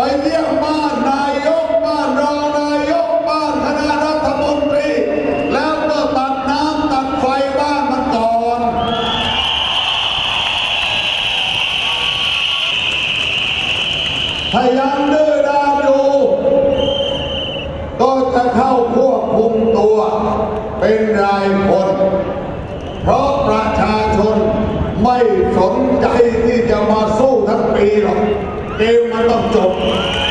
ไปเยี่ยมบ้านนายกบ้านรองนายกบ้านคณะรัฐมนตรี แล้วก็ตัดน้ำตัดไฟบ้านมันก่อนถ้ายังดื้อด้านอยู่ก็จะเข้าควบคุมตัวเป็นรายคน เพราะประชาชนไม่สนใจ ที่จะม